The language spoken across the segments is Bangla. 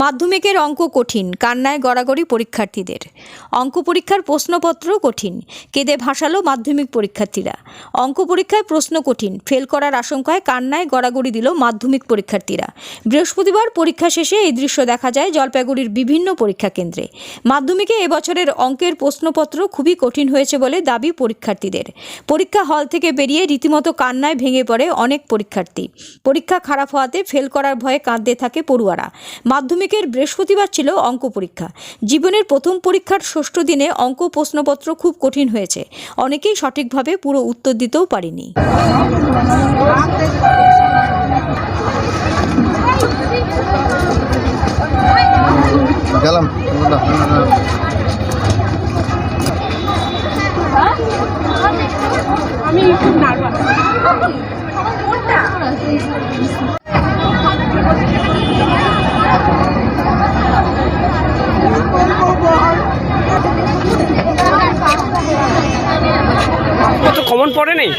মাধ্যমিকের অঙ্ক কঠিন, কান্নায় গড়াগড়ি পরীক্ষার্থীদের। অঙ্ক পরীক্ষার প্রশ্নপত্র কঠিন, কেঁদে ভাসালো মাধ্যমিক পরীক্ষার্থীরা। অঙ্ক পরীক্ষায় প্রশ্ন কঠিন, ফেল করার আশঙ্কায় কান্নায় গড়াগড়ি দিল মাধ্যমিক পরীক্ষার্থীরা। বৃহস্পতিবার পরীক্ষা শেষে এই দৃশ্য দেখা যায় জলপাইগুড়ির বিভিন্ন পরীক্ষা কেন্দ্রে। মাধ্যমিকে এবছরের অঙ্কের প্রশ্নপত্র খুবই কঠিন হয়েছে বলে দাবি পরীক্ষার্থীদের। পরীক্ষা হল থেকে বেরিয়ে রীতিমতো কান্নায় ভেঙে পড়ে অনেক পরীক্ষার্থী। পরীক্ষা খারাপ হওয়াতে ফেল করার ভয়ে কাঁদতে থাকে পড়ুয়ারা। মাধ্যমিকের বৃহস্পতিবার ছিল অঙ্ক পরীক্ষা। জীবনের প্রথম পরীক্ষার ষষ্ঠ দিনে অঙ্ক প্রশ্নপত্র খুব কঠিন হয়েছে। অনেকেই সঠিকভাবে পুরো উত্তর দিতেও পারেনি। গেলাম। আমি নার্ভাস পড়ে নেই?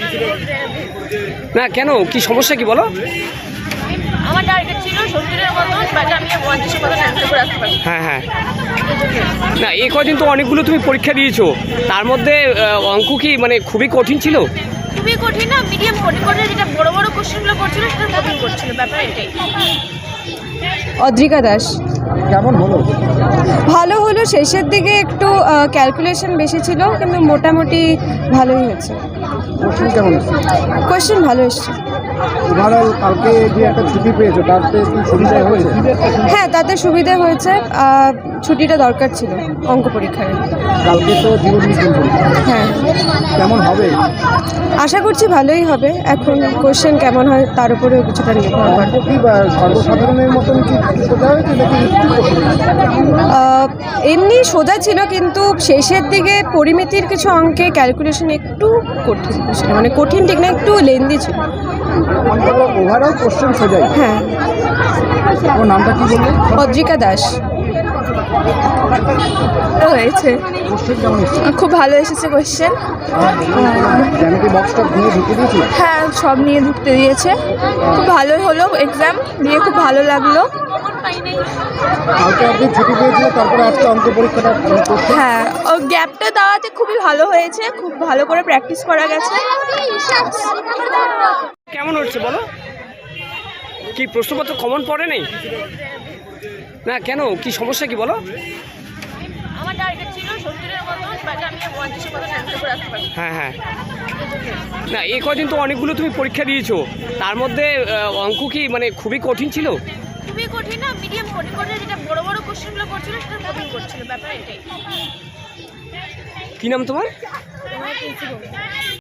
না কেন? কি সমস্যা কি বলো? আমার টার্গেট ছিল সত্তরের মতন বাট আমি পঞ্চাশের মতন অ্যান্সার করে আসতে পারি হ্যাঁ হ্যাঁ। না এই কদিন তো অনেকগুলো তুমি পরীক্ষা দিয়েছ। তার মধ্যে অঙ্ক কি মানে খুবই কঠিন ছিল? খুবই কঠিন না মিডিয়াম কঠিন করে যেটা বড় বড় কোশ্চেনগুলো করছিল সেটা কঠিন করছিল ব্যাপার এটাই। অদ্রিকা দাস। কেমন হলো? ভালো হলো শেষের দিকে একটু ক্যালকুলেশন বেশি ছিল কিন্তু মোটামুটি ভালোই হয়েছে। কোশ্চেন কেমন? কোশ্চেন ভালো এসছে। ওভারঅল কালকে যে একটা ছুটি পেয়েছ তাতে একটু সুবিধা হয়েছে? হ্যাঁ তাতে সুবিধে হয়েছে। ছুটিটা দরকার ছিল অঙ্ক পরীক্ষায়। কালকে তো জীবন বিজ্ঞান হ্যাঁ। কেমন হবে? আশা করছি ভালোই হবে। এখন কোয়েশ্চেন কেমন হয় তার উপরেও কিছুটা নির্ভর কি সর্বসাধারণের মতন কি সোজা হয়েছে নাকি এমনি সোজা ছিল কিন্তু শেষের দিকে পরিমিতির কিছু অঙ্কে ক্যালকুলেশন একটু কঠিন মানে কঠিন ঠিক না একটু লেন্দি ছিল। ওভারঅল কোশ্চেন সোজাই। হ্যাঁ। ওর নামটা কি বললে? অদ্রিকা দাস। হয়েছে। কোশ্চেন খুব ভালো এসেছে কোয়েশ্চেন হ্যাঁ সব নিয়ে ঢুকতে দিয়েছে। খুব ভালোই হলো এক্সাম দিয়ে খুব ভালো লাগল। হ্যাঁ ও গ্যাপটা দেওয়াতে খুবই ভালো হয়েছে খুব ভালো করে প্র্যাকটিস করা গেছে। কেমন হচ্ছে বলো? কি প্রশ্নপত্র কমন পড়ে নেই? না কেন? কি সমস্যা কি বলো? আমার টার্গেট ছিল আমি হ্যাঁ হ্যাঁ। না এই কদিন তো অনেকগুলো তুমি পরীক্ষা দিয়েছ। তার মধ্যে অঙ্ক কি মানে খুবই কঠিন ছিল? খুবই কঠিন না মিডিয়াম কঠিন করে যেটা বড় বড় কোশ্চেনগুলো করছিল সেটা কঠিন করছিল ব্যাপার এটাই। কি নাম তোমার?